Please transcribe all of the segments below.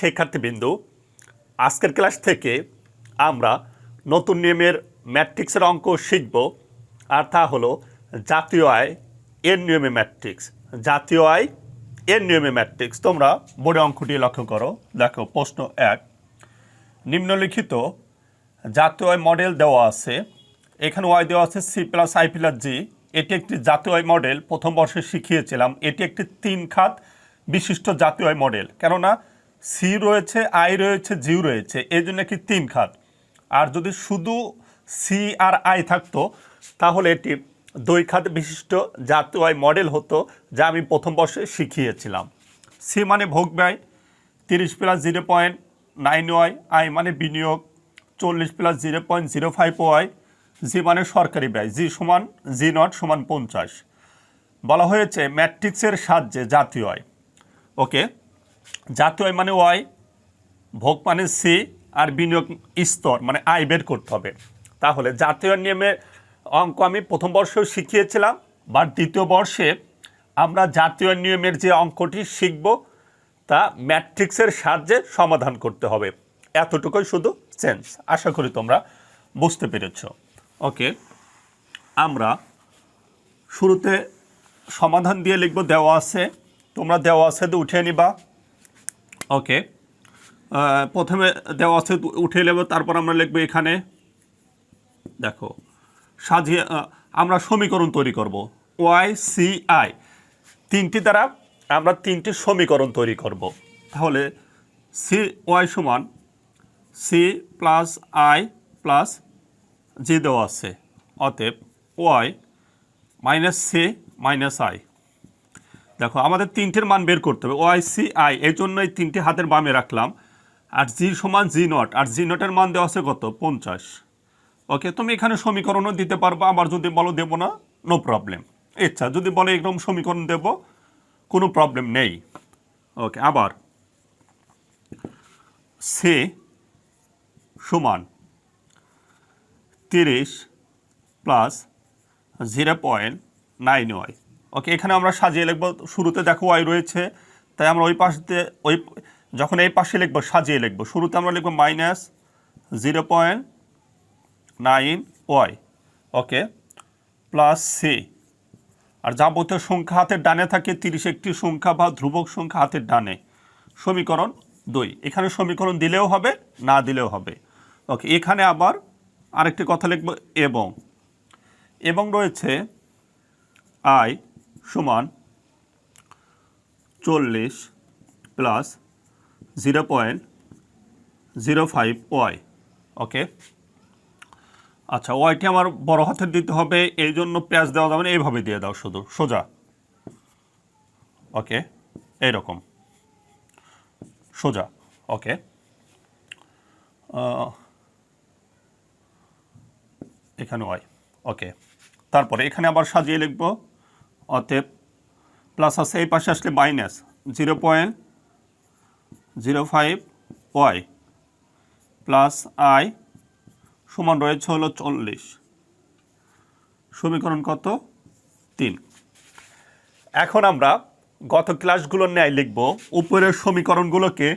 শিক্ষার্থীবৃন্দু, আজকের ক্লাস থেকে আমরা নতুন নিয়মের ম্যাট্রিক্সের অঙ্ক শিখব আর তা হলো জাতীয় আয় এর নিয়মে ম্যাট্রিক্স। জাতীয় আয় এর নিয়মে ম্যাট্রিক্স। তোমরা বোর্ডে অঙ্কটি লক্ষ্য করো। দেখো, প্রশ্ন এক। নিম্নলিখিত জাতীয় আয় মডেল দেওয়া আছে। এখানে ওয়াই দেওয়া আছে C plus I plus G এটি একটি জাতীয় আয় মডেল। প্রথম বর্ষে শিখিয়েছিলাম। এটি একটি তিন খাত বিশিষ্ট জাতীয় আয় মডেল। কেননা সি রয়েছে, আই রয়েছে, জিউ রয়েছে, এই জন্য একটি তিন খাত। আর যদি শুধু সি আর আই থাকতো, তাহলে এটি দুই খাত বিশিষ্ট জাতীয় আয় মডেল হতো, যা আমি প্রথম বর্ষে শিখিয়েছিলাম। সি মানে ভোগ ব্যয়, তিরিশ plus zero point nine Y, I মানে বিনিয়োগ, চল্লিশ plus zero point zero five Y, G মানে সরকারি ব্যয়, জি সমান জি নট সমান পঞ্চাশ। বলা হয়েছে ম্যাট্রিক্সের সাহায্যে জাতীয় আয়। ওকে জাতীয় আয় মানে ওয়াই, ভোগ মানে সি আর বিনিয়োগ স্তর মানে আয় বের করতে হবে। তাহলে জাতীয় নিয়মে অঙ্ক আমি প্রথম বর্ষেও শিখিয়েছিলাম বা দ্বিতীয় বর্ষে আমরা জাতীয় নিয়মের যে অঙ্কটি শিখব, তা ম্যাট্রিক্সের সাহায্যে সমাধান করতে হবে। এতটুকুই শুধু চেঞ্জ, আশা করি তোমরা বুঝতে পেরেছ। ওকে, আমরা শুরুতে সমাধান দিয়ে লিখব, দেওয়া আছে। তোমরা দেওয়া আছে তো উঠিয়ে নিবা। ওকে প্রথমে দেওয়া আছে উঠে নেব, তারপর আমরা লিখব এখানে, দেখো, সাজিয়ে আমরা সমীকরণ তৈরি করব ওয়াই সি আই তিনটি দ্বারা আমরা তিনটি সমীকরণ তৈরি করব। তাহলে সি ওয়াই সমান C plus I plus G দেওয়া আছে, অতএব Y minus C minus I দেখো, আমাদের তিনটের মান বের করতে হবে। ওয়াই সি আই এই জন্য এই তিনটে হাতের বামে রাখলাম। আর জি সমান জি নট আর জি নটের মান দেওয়া আছে কত? পঞ্চাশ। ওকে, তুমি এখানে সমীকরণও দিতে পারবা, আবার যদি বলো দেবো না নো প্রবলেম ইচ্ছা, যদি বলে এরকম সমীকরণ দেব, কোনো প্রবলেম নেই। ওকে, আবার। সে সমান তিরিশ plus zero point nine Y okay এখানে আমরা সাজিয়ে লিখব, শুরুতে দেখো ওয়াই রয়েছে, তাই আমরা ওই পাশ দিয়ে ওই, যখন এই পাশে লিখব, সাজিয়ে লিখব। শুরুতে আমরা লিখব minus zero point nine Y okay plus C আর যাবতীয় সংখ্যা হাতের ডানে থাকে, তিরিশ একটি সংখ্যা বা ধ্রুবক সংখ্যা হাতের ডানে। সমীকরণ দুই, এখানে সমীকরণ দিলেও হবে, না দিলেও হবে। ওকে এখানে আবার আরেকটি কথা লিখব, এবং। এবং রয়েছে আই সমান চল্লিশ plus zero point zero five Y okay আচ্ছা ওয়াইটি আমার বড় হাতের দিতে হবে, এই জন্য পেঁয়াজ দেওয়া যাবে না, এইভাবে দিয়ে দাও শুধু, সোজা। ওকে এইরকম। সোজা ওকে এখানে ওয়াই ওকে তারপরে এখানে আবার সাজিয়ে লিখব। অতএব প্লাস আছে, এই পাশে আসলে minus zero point zero five Y plus I সমান রয়েছে হলো চল্লিশ। সমীকরণ কত? তিন। এখন আমরা গত ক্লাসগুলোর ন্যায় লিখব, উপরের সমীকরণগুলোকে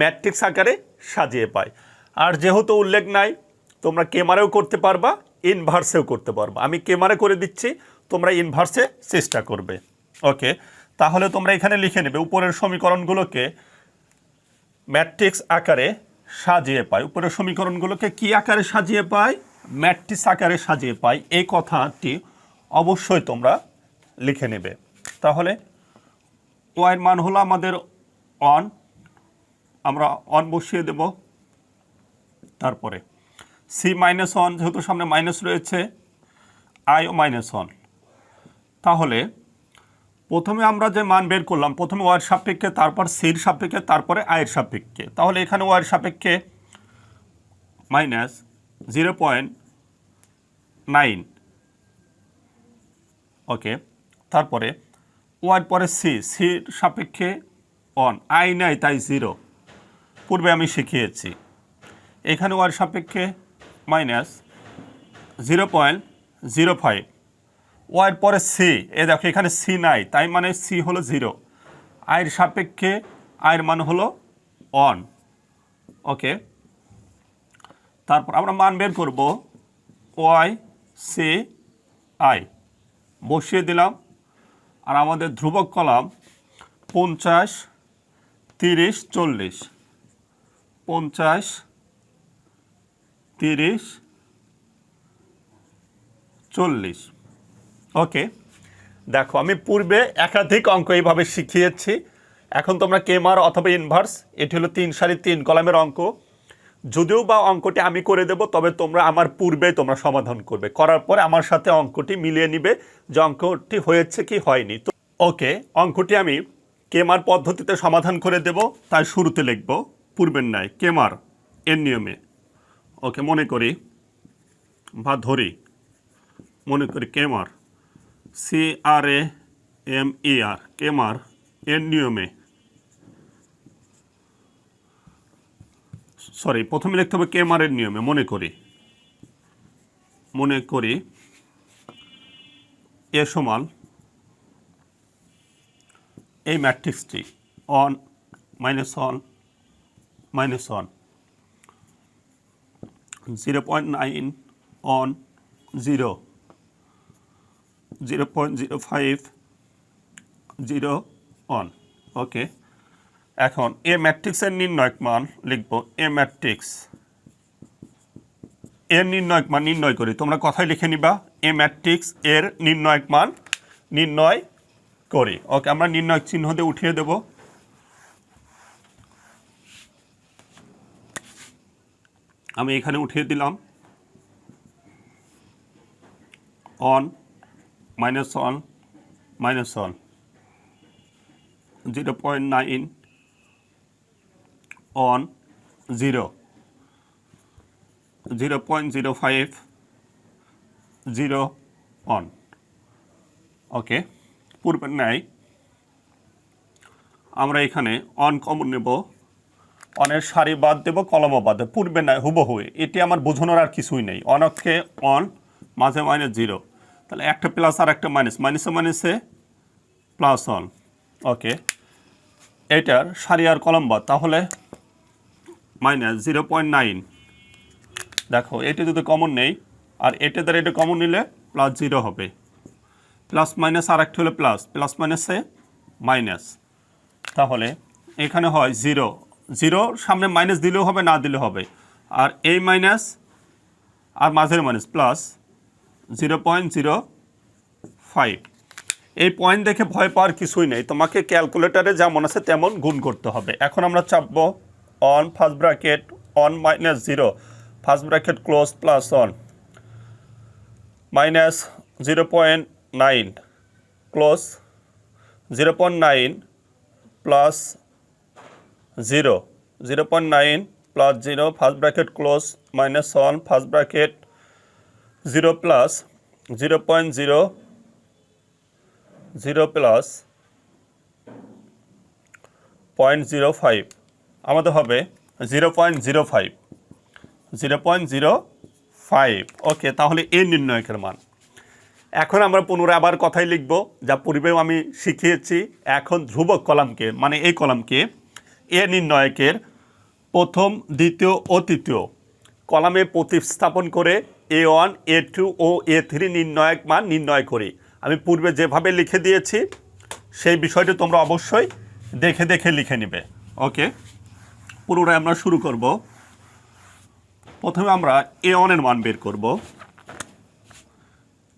ম্যাট্রিক্স আকারে সাজিয়ে পাই। আর যেহেতু উল্লেখ নাই, তোমরা কেমারেও করতে পারবা ইনভার্সেও করতে পারবা। আমি কেমারে করে দিচ্ছি তোমরা ইনভার্সে চেষ্টা করবে। ওকে তাহলে তোমরা এখানে লিখে নেবে, উপরের সমীকরণগুলোকে ম্যাট্রিক্স আকারে সাজিয়ে পাই উপরের সমীকরণগুলোকে কি আকারে সাজিয়ে পাই ম্যাট্রিক্স আকারে সাজিয়ে পাই এই কথাটি অবশ্যই তোমরা লিখে নেবে। তাহলে ওয়াইয়ের মান হলো আমাদের অন আমরা অন বসিয়ে দেব তারপরে। সি মাইনাস ওয়ান যেহেতু সামনে মাইনাস রয়েছে আই ও মাইনাস ওয়ান তাহলে প্রথমে আমরা যে মান বের করলাম, প্রথমে ওয়ার সাপেক্ষে, তারপর সির সাপেক্ষে, তারপরে আয়ের সাপেক্ষে। তাহলে এখানে ওয়ার সাপেক্ষে minus zero point nine okay তারপরে ওয়ার পরে সি সির সাপেক্ষে অন আই নাই, তাই জিরো পূর্বে আমি শিখিয়েছি। এখানে ওয়ার সাপেক্ষে minus zero point zero five war পরে সি এ দেখো, এখানে সি নাই, তাই মানে সি হলো জিরো আয়ের সাপেক্ষে আয়ের মান হলো অন ওকে তারপর আমরা মান বের করব ওয়াই সি আই বসিয়ে দিলাম। আর আমাদের ধ্রুবক কলাম পঞ্চাশ, তিরিশ, চল্লিশ। পঞ্চাশ, তিরিশ, চল্লিশ। ওকে দেখো, আমি পূর্বে একাধিক অঙ্ক এইভাবে শিখিয়েছি। এখন তোমরা কেমার অথবা ইনভার্স এটি হলো তিন সারি তিন কলামের অঙ্ক। যদিও বা অঙ্কটি আমি করে দেব, তবে তোমরা আমার পূর্বে তোমরা সমাধান করবে। করার পরে আমার সাথে অঙ্কটি মিলিয়ে নিবে যে অঙ্কটি হয়েছে কি হয়নি। তো ওকে অঙ্কটি আমি কেমার পদ্ধতিতে সমাধান করে দেব, তাই শুরুতে লিখব, পূর্বের ন্যায় কেমার এর নিয়মে। ওকে মনে করি বা ধরি। মনে করি Cramer C R A M E R Cramer এর নিয়মে সরি প্রথমে লিখতে হবে কেমারের নিয়মে মনে করি। মনে করি এ সমান এই ম্যাট্রিক্সটি on minus one minus one zero point nine on zero zero point zero five zero one okay এখন এ ম্যাট্রিক্সের নির্ণয়ক মান লিখব এ ম্যাট্রিক্স এর নির্ণয়ক মান নির্ণয় করি। তোমরা কথায় লিখে নিবা এ ম্যাট্রিক্স এর নির্ণয়ক মান নির্ণয় করি। ওকে আমরা নির্ণয়ক চিহ্ন দিয়ে উঠিয়ে দেব। আমি এখানে উঠিয়ে দিলাম। On one zero point nine on zero zero point zero five zero on okay পূর্বের ন্যায় আমরা এখানে অন কমন নেব। অনের সারি বাদ দেব, কলমও বাদ দেব। পূর্বে নয় হুবহু। এটি আমার বোঝানোর আর কিছুই নেই। অনকে অন মাঝে মাইনাস জিরো তাহলে একটা প্লাস আর একটা মাইনাস মাইনাসে মাইনাসে প্লাস অন ওকে এটার সারি আর কলম বাদ, তাহলে মাইনাস জিরো পয়েন্ট নাইন দেখো এটি যদি কমন নেই, আর এটা দ্বারা এটা কমন নিলে প্লাস জিরো হবে। প্লাস মাইনাস আর একটা হলে প্লাস প্লাস মাইনাসে মাইনাস তাহলে এখানে হয় জিরো জিরোর সামনে মাইনাস দিলেও হবে, না দিলেও হবে। আর এই মাইনাস আর মাঝের minus plus zero point zero five. এই পয়েন্ট দেখে ভয় পাওয়ার কিছুই নেই। তোমাকে ক্যালকুলেটারে যেমন আছে তেমন গুণ করতে হবে। এখন আমরা চাপবো on first bracket on minus zero first bracket close plus on minus zero point nine close zero point nine plus zero zero point nine plus zero first bracket close minus one first bracket zero plus, zero point zero zero plus point zero five. আমাদের হবে zero point zero five, zero point zero five. Okay, তাহলে এই নির্ণয়কের মান। এখন আমরা পুনরায় আবার কথাই লিখব, যা পূর্বেও আমি শিখিয়েছি, এখন ধ্রুবক কলামকে মানে এই কলামকে, এ নির্ণয়কের প্রথম, দ্বিতীয় ও তৃতীয় কলামে প্রতিস্থাপন করে এ ওয়ান এ টু ও এ থ্রি নির্ণয়ক মান নির্ণয় করি। আমি পূর্বে যেভাবে লিখে দিয়েছি, সেই বিষয়টি তোমরা অবশ্যই দেখে দেখে লিখে নেবে। ওকে পুনরায় আমরা শুরু করব। প্রথমে আমরা এ ওয়ানের মান বের করব।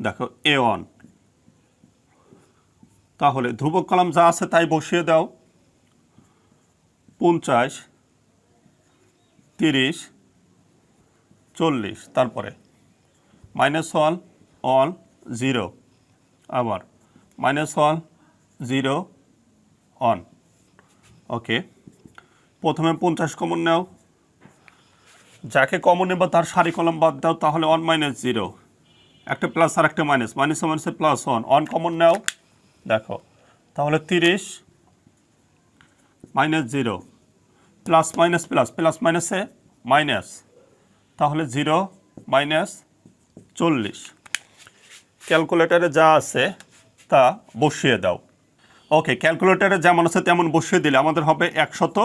দেখো এ ওয়ান তাহলে ধ্রুবক কলাম যা আছে তাই বসিয়ে দাও। পঞ্চাশ, তিরিশ, চল্লিশ, তারপরে মাইনাস ওয়ান ওয়ান জিরো আবার minus one zero on okay প্রথমে পঞ্চাশ কমন নাও। যাকে কমন নেবা তার সারি কলম বাদ দাও, তাহলে ওয়ান মাইনাস জিরো একটা প্লাস আর একটা মাইনাস মাইনাস মাইনাসে প্লাস ওয়ান অন কমন নাও। দেখো। তাহলে তিরিশ minus zero plus minus plus plus মাইনাসে মাইনাস তাহলে জিরো মাইনাস চল্লিশ। ক্যালকুলেটারে যা আছে তা বসিয়ে দাও। ওকে, ক্যালকুলেটারে যেমন আছে তেমন বসিয়ে দিলে আমাদের হবে একশত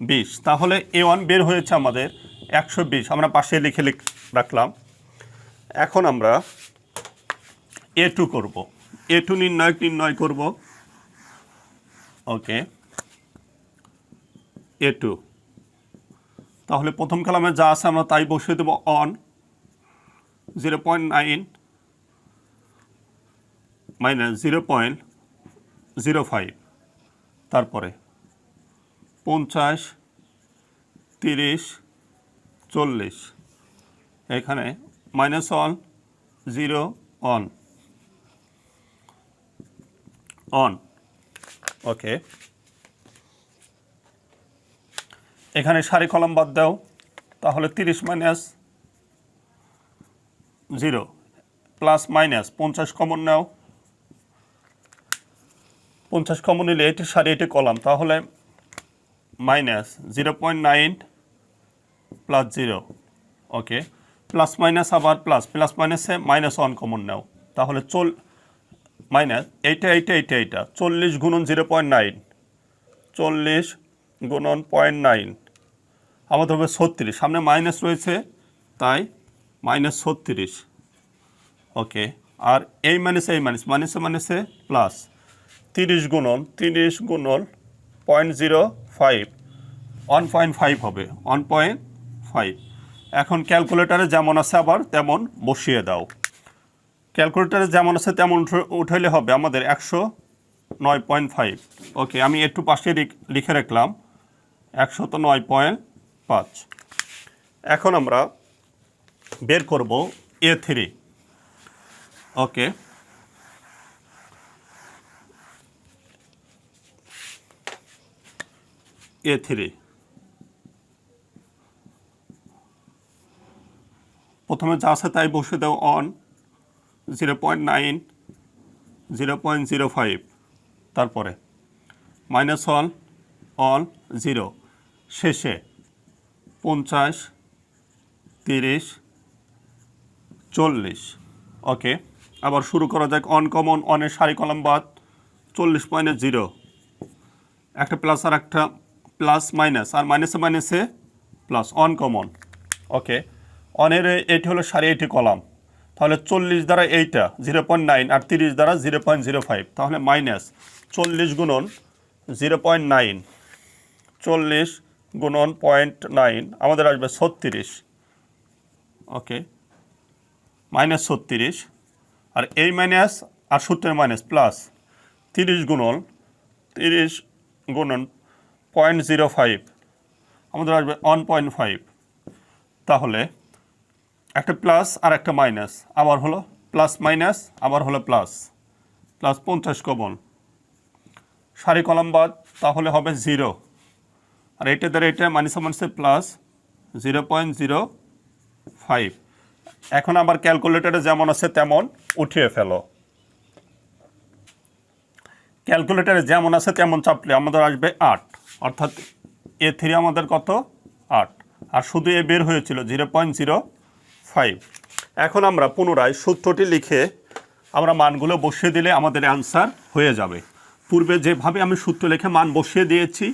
বিশ। তাহলে এ ওয়ান বের হয়েছে আমাদের একশো বিশ। আমরা পাশে লিখে লিখ, রাখলাম। এখন আমরা এ টু করব। এ টু নির্ণয় নির্ণয় করব। ওকে। A two. তাহলে প্রথম কালামে যা আছে আমরা তাই বসিয়ে দেবো on. Zero point nine minus zero point zero five তারপরে পঞ্চাশ, তিরিশ, চল্লিশ, এখানে minus one zero on on okay এখানে সারি কলম বাদ দাও, তাহলে তিরিশ মাইনাস জিরো। প্লাস, মাইনাস, পঞ্চাশ কমন নাও। পঞ্চাশ কমন নিলে এটি সারি এটি কলাম, তাহলে minus zero point nine plus zero. Okay, plus minus আবার প্লাস প্লাস মাইনাসে মাইনাস ওয়ান কমন নাও। তাহলে চল, মাইনাস, এইটা এইটা এইটা এইটা, চল্লিশ গুণন জিরো পয়েন্ট নাইন, চল্লিশ গুণন পয়েন্ট নাইন। আমাদের হবে ছত্রিশ, সামনে মাইনাস রয়েছে, তাই মাইনাস ছত্রিশ। ওকে, আর এই মাইনাস এই মাইনাস, মাইনাসে মাইনাসে প্লাস তিরিশ গুণন তিরিশ গুণন point zero five. One point five হবে, ওয়ান পয়েন্ট ফাইভ। এখন ক্যালকুলেটারে যেমন আছে আবার, তেমন বসিয়ে দাও। ক্যালকুলেটারে যেমন আছে, তেমন উঠে- উঠাইলে হবে আমাদের একশো নয় পয়েন্ট ফাইভ। ওকে, আমি একটু পাশে লিখ- রাখলাম। তো নয় পয়েন্ট পাঁচ। এখন আমরা বের করব A three okay A three প্রথমে যা আছে তাই বসে দাও on zero point nine zero point zero five তারপরে মাইনাস ওয়ান অন জিরো শেষে, পঞ্চাশ, তিরিশ চল্লিশ। ওকে, আবার শুরু করা যাক। অনকমন অনের সারি কলম বাদ, চল্লিশ পয়েন্টে জিরো একটা প্লাস আর একটা প্লাস মাইনাস আর মাইনাসে মাইনাসে প্লাস অনকমন ওকে অনের এটি হলো সারি এইটি কলাম। তাহলে চল্লিশ দ্বারা এইটা জিরো পয়েন্ট নাইন আর তিরিশ দ্বারা জিরো পয়েন্ট জিরো ফাইভ তাহলে মাইনাস চল্লিশ গুণন জিরো পয়েন্ট নাইন চল্লিশ গুণন পয়েন্ট নাইন আমাদের আসবে ছত্রিশ। ওকে মাইনাস ছত্রিশ আর এই মাইনাস আর সূত্রের মাইনাস প্লাস তিরিশ গুণন তিরিশ গুণন পয়েন্ট জিরো ফাইভ। আমাদের আসবে ওয়ান পয়েন্ট ফাইভ। তাহলে একটা প্লাস আর একটা মাইনাস, আবার হলো প্লাস মাইনাস, আবার হলো প্লাস। প্লাস পঞ্চাশ কমন। সারি কলম বাদ, তাহলে হবে জিরো। আর এটা দ্বারা এটা মাইনাস মাইনাসে plus zero point zero five. এখন আবার ক্যালকুলেটারে যেমন আছে তেমন উঠিয়ে ফেলো। ক্যালকুলেটারে যেমন আছে তেমন চাপলে আমাদের আসবে আট। অর্থাৎ এ থ্রি আমাদের কত? আট। আর শুধু এ বের হয়েছিল জিরো পয়েন্ট জিরো ফাইভ এখন আমরা পুনরায় সূত্রটি লিখে আমরা মানগুলো বসিয়ে দিলে আমাদের অ্যান্সার হয়ে যাবে। পূর্বে যেভাবে আমি সূত্র লিখে মান বসিয়ে দিয়েছি,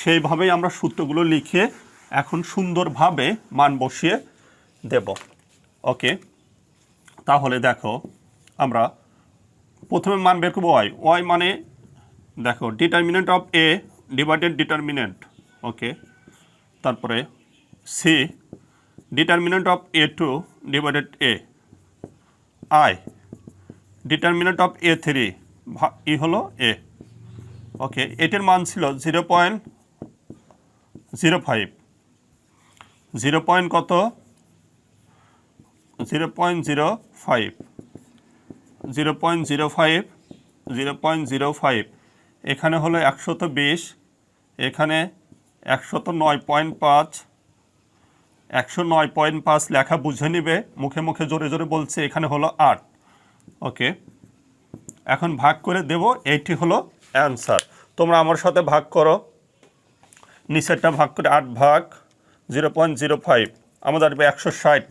সেইভাবেই আমরা সূত্রগুলো লিখে এখন সুন্দরভাবে মান বসিয়ে দেব। ওকে, তাহলে দেখো, আমরা প্রথমে মান বের করব ওয়াই ওয়াই মানে দেখো determinant of A divided determinant okay. তারপরে C determinant of A two divided A I determinant of A three ই হলো এ ওকে, এটির মান ছিল zero point zero five zero point কত? Zero point zero five zero point zero five zero point zero five এখানে হলো একশত বিশ, এখানে একশত নয় পয়েন্ট পাঁচ, একশো নয় পয়েন্ট পাঁচ লেখা বুঝে নিবে, মুখে মুখে জোরে জোরে বলছে, এখানে হলো আট, ওকে? এখন ভাগ করে দেব, এইটি হলো অ্যান্সার। তোমরা আমার সাথে ভাগ করো, নিচেরটা ভাগ করে আট ভাগ জিরো পয়েন্ট জিরো ফাইভ আমাদের আসবে একশো ষাট।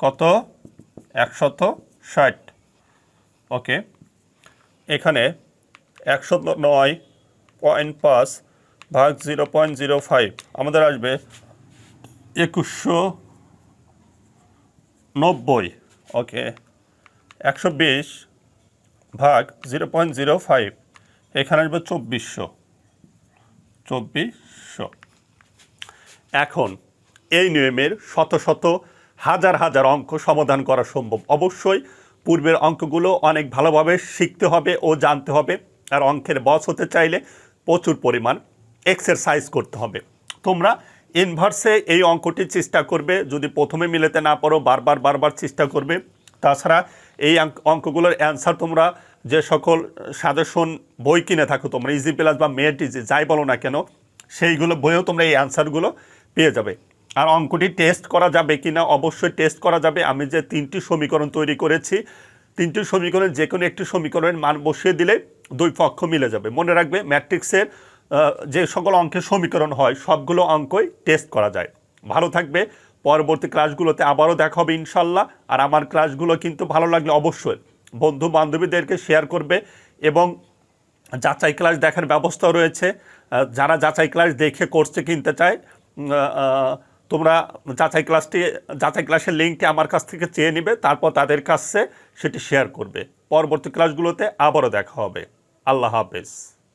কত? একশত ষাট। ওকে। এখানে একশো নয় পয়েন্ট পাঁচ ভাগ জিরো পয়েন্ট জিরো ফাইভ। আমাদের আসবে একুশশো নব্বই। ওকে। একশো বিশ ভাগ জিরো পয়েন্ট জিরো ফাইভ। এখানে আসবে চব্বিশশো। চব্বিশশো। এখন এই নিয়মের শত শত হাজার হাজার অঙ্ক সমাধান করা সম্ভব। অবশ্যই পূর্বের অঙ্কগুলো অনেক ভালোভাবে শিখতে হবে ও জানতে হবে। আর অঙ্কের বস হতে চাইলে প্রচুর পরিমাণ এক্সারসাইজ করতে হবে। তোমরা ইনভার্সে এই অঙ্কটি চেষ্টা করবে। যদি প্রথমে মিলেতে না পারো, বারবার বারবার চেষ্টা করবে। তাছাড়া এই অঙ্কগুলোর অ্যান্সার তোমরা যে সকল সাজেশন বই কিনে থাকো, তোমরা ইজি প্লাস বা ইজি যাই বলো না কেন, সেইগুলো বইয়েও তোমরা এই অ্যান্সারগুলো পেয়ে যাবে। আর অঙ্কটি টেস্ট করা যাবে কি না অবশ্যই টেস্ট করা যাবে। আমি যে তিনটি সমীকরণ তৈরি করেছি, তিনটি সমীকরণের যে কোনো একটি সমীকরণের মান বসিয়ে দিলে দুই পক্ষ মিলে যাবে। মনে রাখবে ম্যাট্রিক্সের যে সকল অঙ্কের সমীকরণ হয়, সবগুলো অঙ্কই টেস্ট করা যায়। ভালো থাকবে। পরবর্তী ক্লাসগুলোতে আবারও দেখা হবে ইনশাল্লাহ। আর আমার ক্লাসগুলো কিন্তু ভালো লাগলে অবশ্যই বন্ধু বান্ধবীদেরকে শেয়ার করবে এবং যাচাই ক্লাস দেখার ব্যবস্থা রয়েছে। যারা যাচাই ক্লাস দেখে কোর্সে কিনতে চায় তোমরা যাচাই ক্লাসটি, যাচাই ক্লাসের লিঙ্কটি আমার কাছ থেকে চেয়ে নিবে, তারপর তাদের কাছে সেটি শেয়ার করবে। পরবর্তী ক্লাসগুলোতে আবারও দেখা হবে। আল্লাহ হাফেজ।